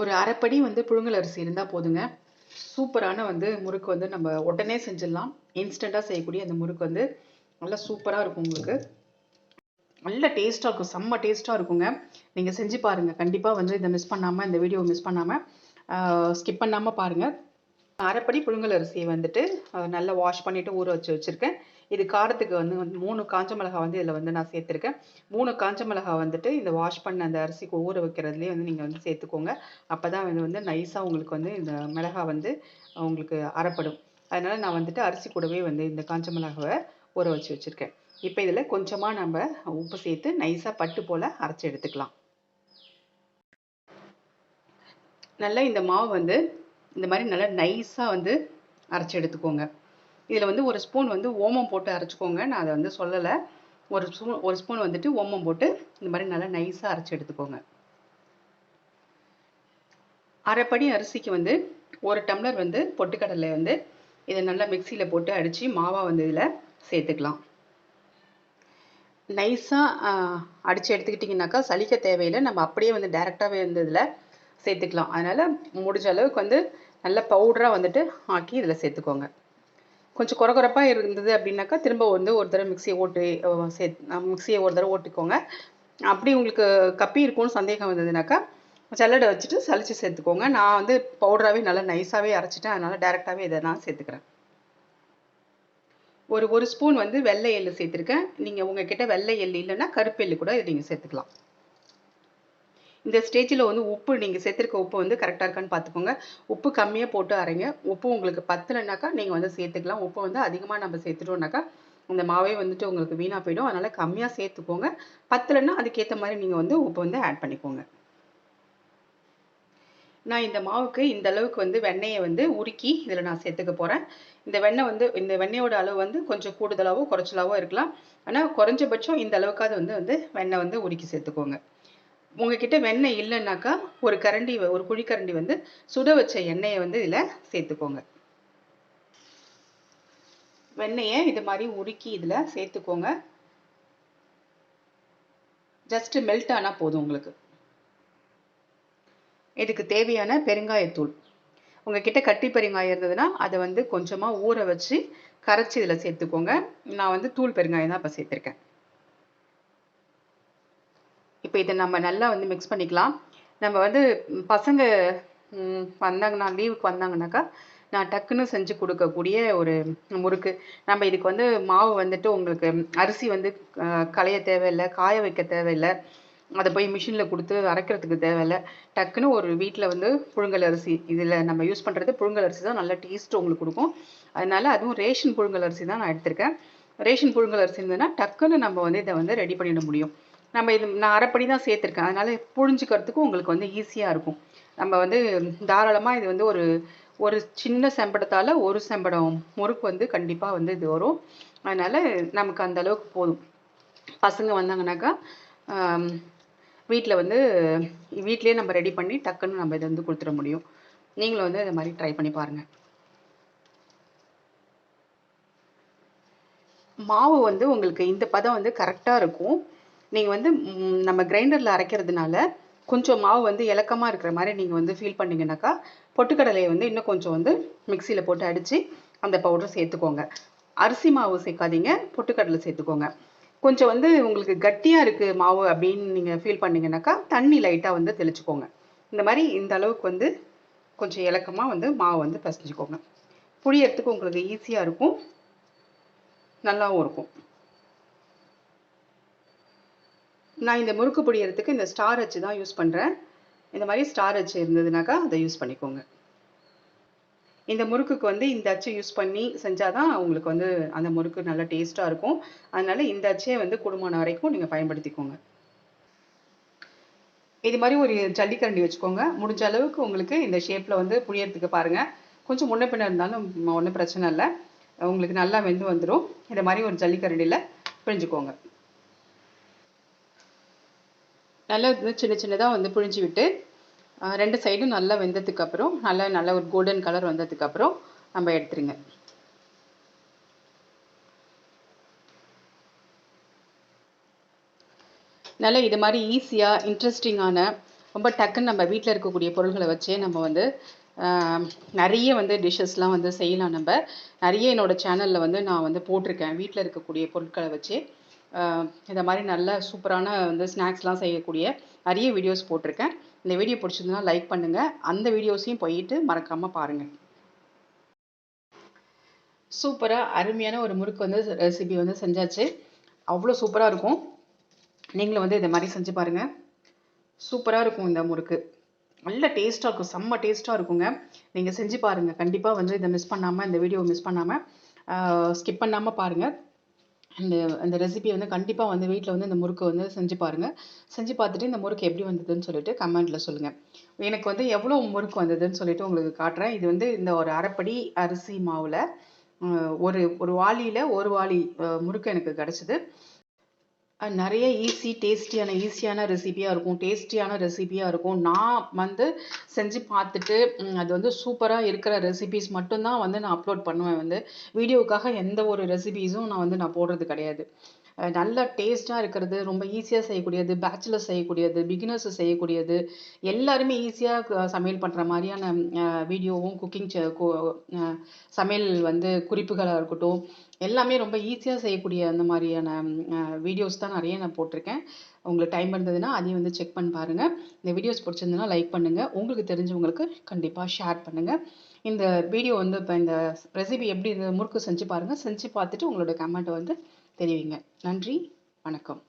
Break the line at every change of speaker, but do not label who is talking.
ஒரு அரைப்படி வந்து புழுங்கல் அரிசி இருந்தால் போதுங்க. சூப்பரான வந்து முறுக்கு வந்து நம்ம உடனே செஞ்சிடலாம். இன்ஸ்டண்ட்டாக செய்யக்கூடிய அந்த முறுக்கு வந்து நல்லா சூப்பராக இருக்கும் உங்களுக்கு. நல்ல டேஸ்ட்டாக இருக்கும். செம்ம டேஸ்ட்டாக இருக்குங்க. நீங்கள் செஞ்சு பாருங்கள் கண்டிப்பாக வந்து இதை மிஸ் பண்ணாமல் இந்த வீடியோ மிஸ் பண்ணாமல் ஸ்கிப் பண்ணாமல் பாருங்கள் அரைப்படி புழுங்கல் அரிசியை வந்துட்டு நல்லா வாஷ் பண்ணிவிட்டு ஊற வச்சு வச்சுருக்கேன். இது காரத்துக்கு வந்து மூணு காஞ்ச மிளகாய் வந்து இதில் வந்து நான் சேர்த்துருக்கேன். மூணு காஞ்ச மிளகாய் வந்துட்டு இந்த வாஷ் பண்ண அந்த அரிசிக்கு ஊற வைக்கிறதுலேயே வந்து நீங்கள் வந்து சேர்த்துக்கோங்க. அப்போ தான் இது வந்து நைஸாக உங்களுக்கு வந்து இந்த மிளகாய் வந்து உங்களுக்கு அரைப்படும் அதனால் நான் வந்துட்டு அரிசி கூடவே வந்து இந்த காஞ்ச மிளகாவை ஊற வச்சு வச்சுருக்கேன். இப்போ இதில் கொஞ்சமாக நம்ம உப்பு சேர்த்து நைஸாக பட்டு போல் அரைச்சி எடுத்துக்கலாம். நல்லா இந்த மாவு வந்து இந்த மாதிரி நல்லா நைஸாக வந்து அரைச்சி எடுத்துக்கோங்க. இதில் வந்து ஒரு ஸ்பூன் வந்து ஓமம் போட்டு அரைச்சிக்கோங்க. நான் அதை வந்து சொல்லலை. ஒரு ஸ்பூன் ஒரு ஸ்பூன் வந்துட்டு ஓமம் போட்டு இந்த மாதிரி நல்லா நைஸாக அரைச்சி எடுத்துக்கோங்க. அரைப்படி அரிசிக்கு வந்து ஒரு டம்ளர் வந்து பொட்டுக்கடலை வந்து இதை நல்லா மிக்சியில் போட்டு அடித்து மாவாக வந்து இதில் சேர்த்துக்கலாம். நைஸாக அடித்து எடுத்துக்கிட்டிங்கனாக்கா சலிக்க தேவையில்லை. நம்ம அப்படியே வந்து டைரெக்டாகவே வந்து இதில் சேர்த்துக்கலாம். அதனால் முடிஞ்ச அளவுக்கு வந்து நல்ல பவுடராக வந்துட்டு ஆக்கி இதில் சேர்த்துக்கோங்க. கொஞ்சம் குறகுறப்பாக இருந்தது அப்படின்னாக்கா திரும்ப வந்து ஒரு தடவை மிக்சியை ஓட்டு சே மிக்சியை ஒரு தடவை ஓட்டிக்கோங்க. அப்படி உங்களுக்கு கப்பி இருக்கும்னு சந்தேகம் வந்ததுனாக்கா சல்லடை வச்சுட்டு சளிச்சு சேர்த்துக்கோங்க. நான் வந்து பவுடராகவே நல்லா நைஸாகவே அரைச்சிட்டேன். அதனால் டேரெக்டாகவே இதை நான் சேர்த்துக்கிறேன். ஒரு ஒரு ஸ்பூன் வந்து வெள்ளை எள்ளு சேர்த்துருக்கேன். நீங்கள் உங்ககிட்ட வெள்ளை எள்ளு இல்லைன்னா கருப்பு எள்ளு கூட இதை நீங்கள் சேர்த்துக்கலாம். இந்த ஸ்டேஜில் வந்து உப்பு நீங்கள் சேர்த்துருக்க உப்பு வந்து கரெக்டாக இருக்கான்னு பார்த்துக்கோங்க உப்பு கம்மியாக போட்டு அரைங்க. உப்பு உங்களுக்கு பத்தலைனாக்கா நீங்கள் வந்து சேர்த்துக்கலாம். உப்பு வந்து அதிகமாக நம்ம சேர்த்துட்டோம்னாக்கா இந்த மாவே வந்துட்டு உங்களுக்கு வீணாக போயிடும். அதனால் கம்மியாக சேர்த்துக்கோங்க. பத்தலைன்னா அதுக்கேற்ற மாதிரி நீங்கள் வந்து உப்பு வந்து ஆட் பண்ணிக்கோங்க. நான் இந்த மாவுக்கு இந்த அளவுக்கு வந்து வெண்ணெயை வந்து உருக்கி இதில் நான் சேர்த்துக்க போகிறேன் இந்த வெண்ணெய் வந்து இந்த வெண்ணெயோட அளவு வந்து கொஞ்சம் கூடுதலாகவோ குறைச்சலாவோ இருக்கலாம். ஆனால் குறைஞ்சபட்சம் இந்த அளவுக்காவது வந்து வந்து வெண்ணெய் வந்து உருக்கி சேர்த்துக்கோங்க. உங்ககிட்ட வெண்ணெய் இல்லைன்னாக்கா ஒரு கரண்டி ஒரு குழிக்கரண்டி வந்து சுட வச்ச எண்ணெயை வந்து இதில் சேர்த்துக்கோங்க. வெண்ணெயை இது மாதிரி உருக்கி இதில் சேர்த்துக்கோங்க. ஜஸ்ட் மெல்ட் ஆனால் போதும் உங்களுக்கு. இதுக்கு தேவையான பெருங்காயத்தூள். உங்ககிட்ட கட்டி பெருங்காயம் இருந்ததுன்னா அதை வந்து கொஞ்சமாக ஊற வச்சு கரைச்சி இதில் சேர்த்துக்கோங்க. நான் வந்து தூள் பெருங்காயம் தான் இப்போ சேர்த்துருக்கேன். இப்போ இதை நம்ம நல்லா வந்து மிக்ஸ் பண்ணிக்கலாம். நம்ம வந்து பசங்க வந்தாங்கன்னா லீவுக்கு வந்தாங்கனாக்கா நான் டக்குன்னு செஞ்சு கொடுக்கக்கூடிய ஒரு முறுக்கு. நம்ம இதுக்கு வந்து மாவு வந்துட்டு உங்களுக்கு அரிசி வந்து களைய தேவையில்லை காய வைக்க தேவையில்லை. அதை போய் மிஷினில் கொடுத்து அரைக்கிறதுக்கு தேவையில்லை. டக்குன்னு ஒரு வீட்டில் வந்து புழுங்கல் அரிசி இதில் நம்ம யூஸ் பண்ணுறது புழுங்கல் அரிசி தான் நல்ல டேஸ்ட் உங்களுக்கு கொடுக்கும். அதனால அதுவும் ரேஷன் புழுங்கல் அரிசி தான் நான் எடுத்திருக்கேன். ரேஷன் புழுங்கல் அரிசி இருந்ததுன்னா டக்குன்னு நம்ம வந்து இதை வந்து ரெடி பண்ணிட முடியும். நம்ம இது நான் அரைப்படி தான் சேர்த்துருக்கேன். அதனால புழிஞ்சுக்கிறதுக்கும் உங்களுக்கு வந்து ஈஸியாக இருக்கும். நம்ம வந்து தாராளமாக இது வந்து ஒரு ஒரு சின்ன செம்படத்தால் ஒரு செம்படம் முறுக்கு வந்து கண்டிப்பாக வந்து இது வரும். அதனால் நமக்கு அந்த அளவுக்கு போதும். பசங்க வந்தாங்கனாக்கா வீட்டில் வந்து வீட்லேயே நம்ம ரெடி பண்ணி டக்குன்னு நம்ம இதை வந்து கொடுத்துட முடியும். நீங்களும் வந்து இதை மாதிரி ட்ரை பண்ணி பாருங்கள் மாவு வந்து உங்களுக்கு இந்த பதம் வந்து கரெக்டாக இருக்கும். நீங்கள் வந்து நம்ம கிரைண்டரில் அரைக்கிறதுனால கொஞ்சம் மாவு வந்து இலக்கமாக இருக்கிற மாதிரி நீங்கள் வந்து ஃபீல் பண்ணீங்கன்னாக்கா பொட்டுக்கடலையை வந்து இன்னும் கொஞ்சம் வந்து மிக்சியில் போட்டு அடித்து அந்த பவுடர் சேர்த்துக்கோங்க. அரிசி மாவு சேர்க்காதீங்க பொட்டுக்கடலை சேர்த்துக்கோங்க. கொஞ்சம் வந்து உங்களுக்கு கட்டியாக இருக்குது மாவு அப்படின்னு நீங்கள் ஃபீல் பண்ணிங்கன்னாக்கா தண்ணி லைட்டாக வந்து தெளிச்சுக்கோங்க. இந்த மாதிரி இந்த அளவுக்கு வந்து கொஞ்சம் இலக்கமாக வந்து மாவு வந்து பிசைஞ்சுக்கோங்க. புளியறதுக்கு உங்களுக்கு ஈஸியாக இருக்கும். நல்லாவும் இருக்கும். நான் இந்த முறுக்கு புளியறதுக்கு இந்த ஸ்டார் அச்சு தான் யூஸ் பண்ணுறேன் இந்த மாதிரி ஸ்டார் அச்சு இருந்ததுனாக்கா அதை யூஸ் பண்ணிக்கோங்க. இந்த முறுக்குக்கு வந்து இந்த அச்சு யூஸ் பண்ணி செஞ்சால் தான் உங்களுக்கு வந்து அந்த முறுக்கு நல்லா டேஸ்ட்டாக இருக்கும். அதனால் இந்த அச்சே வந்து குடும்பம் வரைக்கும் நீங்கள் பயன்படுத்திக்கோங்க. இது மாதிரி ஒரு ஜல்லிக்கரண்டி வச்சுக்கோங்க. முடிஞ்ச அளவுக்கு உங்களுக்கு இந்த ஷேப்பில் வந்து புளியறதுக்கு பாருங்கள் கொஞ்சம் முன்ன பின்ன இருந்தாலும் ஒன்றும் பிரச்சனை இல்லை. உங்களுக்கு நல்லா வெந்து வந்துடும் இந்த மாதிரி ஒரு ஜல்லிக்கரண்டியில் பிழிஞ்சுக்கோங்க. நல்லா வந்து சின்ன சின்னதாக வந்து புழிஞ்சு விட்டு ரெண்டு சைடும் நல்லா வெந்ததுக்கு அப்புறம் நல்லா நல்ல ஒரு கோல்டன் கலர் வந்ததுக்கப்புறம் நம்ம எடுத்துருங்க. நல்லா இது மாதிரி ஈஸியாக இன்ட்ரெஸ்டிங்கான ரொம்ப டக்குன்னு நம்ம வீட்டில் இருக்கக்கூடிய பொருள்களை வச்சே நம்ம வந்து ஆஹ், நிறைய வந்து டிஷ்ஷஸ்லாம் வந்து செய்யலாம் நம்ம. நிறைய என்னோட சேனலில் வந்து நான் வந்து போட்டிருக்கேன். வீட்டில் இருக்கக்கூடிய பொருட்களை வச்சே. இந்த மாதிரி நல்ல சூப்பரான வந்து ஸ்நாக்ஸ்லாம் செய்யக்கூடிய நிறைய வீடியோஸ் போட்டிருக்கேன். இந்த வீடியோ பிடிச்சிருந்தா லைக் பண்ணுங்கள் அந்த வீடியோஸையும் போயிட்டு மறக்காமல் பாருங்கள் சூப்பராக அருமையான ஒரு முறுக்கு வந்து ரெசிபி வந்து செஞ்சாச்சு. அவ்வளோ சூப்பராக இருக்கும். நீங்களும் வந்து இந்த மாதிரி செஞ்சு பாருங்கள் சூப்பராக இருக்கும் இந்த முறுக்கு. நல்ல டேஸ்ட்டாக இருக்கும். செம்ம டேஸ்ட்டாக இருக்குங்க. நீங்கள் செஞ்சு பாருங்கள் கண்டிப்பாக வந்து இதை மிஸ் பண்ணாமல் இந்த வீடியோவை மிஸ் பண்ணாமல் ஸ்கிப் பண்ணாமல் பாருங்கள் அந்த அந்த ரெசிபியை வந்து கண்டிப்பாக வந்து வீட்டில் வந்து இந்த முறுக்கு வந்து செஞ்சு பாருங்கள் செஞ்சு பார்த்துட்டு இந்த முறுக்கு எப்படி வந்ததுன்னு சொல்லிட்டு கமெண்ட்டில் சொல்லுங்கள் எனக்கு வந்து எவ்வளோ முறுக்கு வந்ததுன்னு சொல்லிட்டு உங்களுக்கு காட்டுறேன். இது வந்து இந்த ஒரு அரைப்படி அரிசி மாவில் ஒரு ஒரு வாளியில் ஒரு வாளி முறுக்கு எனக்கு கிடச்சிது. நிறைய ஈஸி டேஸ்டியான ஈஸியான ரெசிபியாக இருக்கும். டேஸ்டியான ரெசிபியாக இருக்கும். நான் வந்து செஞ்சு பார்த்துட்டு அது வந்து சூப்பராக இருக்கிற ரெசிபிஸ் மட்டும்தான் வந்து நான் அப்லோட் பண்ணுவேன் வந்து. வீடியோவுக்காக எந்த ஒரு ரெசிபிஸும் நான் வந்து நான் போடுறது கிடையாது. நல்ல டேஸ்ட்டாக இருக்கிறது ரொம்ப ஈஸியாக செய்யக்கூடியது பேச்சுலர்ஸ் செய்யக்கூடியது பிகினர்ஸ் செய்யக்கூடியது எல்லாருமே ஈஸியாக சமையல் பண்ணுற மாதிரியான வீடியோவும் குக்கிங் சமையல் வந்து குறிப்புகளாக இருக்கட்டும் எல்லாமே ரொம்ப ஈஸியாக செய்யக்கூடிய அந்த மாதிரியான வீடியோஸ் தான் நிறைய நான் போட்டிருக்கேன். உங்களுக்கு டைம் இருந்ததுன்னா அதையும் வந்து செக் பண்ணி பாருங்கள் இந்த வீடியோஸ் பிடிச்சிருந்ததுன்னா லைக் பண்ணுங்கள் உங்களுக்கு தெரிஞ்சவங்களுக்கு கண்டிப்பாக ஷேர் பண்ணுங்கள் இந்த வீடியோ வந்து இப்போ இந்த ரெசிபி எப்படி இந்த முறுக்கு செஞ்சு பாருங்கள் செஞ்சு பார்த்துட்டு உங்களோட கமெண்ட்டை வந்து தெரிவிங்க. நன்றி. வணக்கம்.